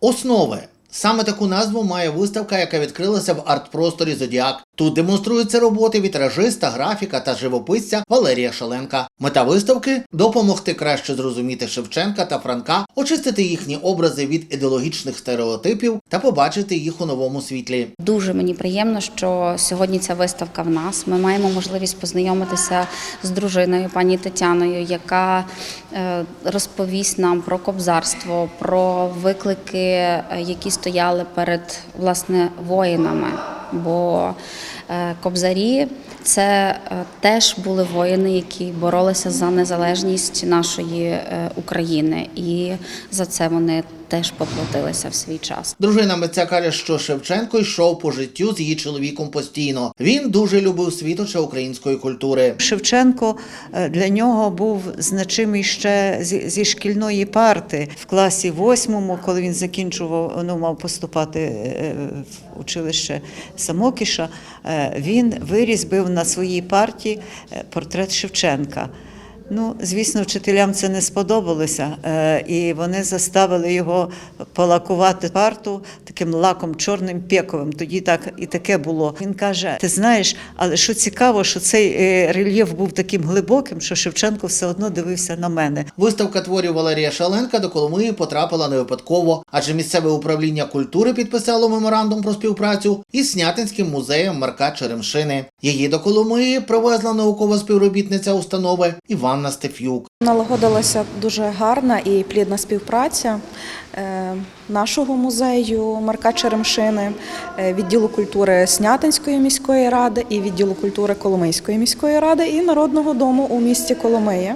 Основи. Саме таку назву має виставка, яка відкрилася в арт-просторі Зодіак. Тут демонструються роботи вітражиста, графіка та живописця Валерія Шаленка. Мета виставки допомогти краще зрозуміти Шевченка та Франка, очистити їхні образи від ідеологічних стереотипів та побачити їх у новому світлі. Дуже мені приємно, що сьогодні ця виставка в нас. Ми маємо можливість познайомитися з дружиною пані Тетяною, яка е, розповість нам про кобзарство, про виклики, е, які стояли перед власне воїнами. Бо е, кобзарі це е, теж були воїни, які боролися за незалежність нашої е, України, і за це вони теж поплатилися в свій час. Дружина митця каже, що Шевченко йшов по життю з її чоловіком постійно. Він дуже любив світоча української культури. Шевченко е, для нього був значимий ще зі, шкільної парти в класі восьмому, коли він закінчував, ну мав поступати е, в училище Самокіша. е, Він вирізбив на своїй парті портрет Шевченка. Ну, звісно, вчителям це не сподобалося, е, і вони заставили його полакувати парту таким лаком чорним пековим. Тоді так і таке було. Він каже: Ти знаєш, але що цікаво, що цей е, рельєф був таким глибоким, що Шевченко все одно дивився на мене. Виставка творів Валерія Шаленка до Коломиї потрапила не випадково, адже місцеве управління культури підписало меморандум про співпрацю із Снятинським музеєм Марка Черемшини. Її до Коломиї привезла наукова співробітниця установи Іванна Стефюк. Налагодилася дуже гарна і плідна співпраця е, нашого музею Марка Черемшини, е, відділу культури Снятинської міської ради і відділу культури Коломийської міської ради і Народного дому у місті Коломиї.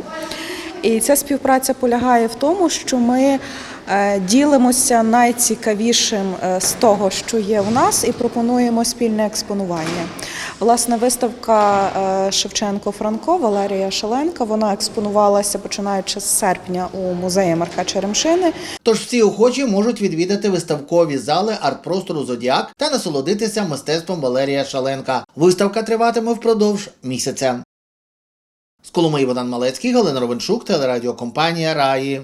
І ця співпраця полягає в тому, що ми е, ділимося найцікавішим з того, що є в нас, і пропонуємо спільне експонування. Власне, виставка е, Шевченко Франко Валерія Шаленка. Вона експонувалася починаючи з серпня у музеї Марка Черемшини. Тож всі охочі можуть відвідати виставкові зали арт-простору Зодіак та насолодитися мистецтвом Валерія Шаленка. Виставка триватиме впродовж місяця. З Коломиї Богдан Малецький, Галина Ровеншук, телерадіокомпанія Раї.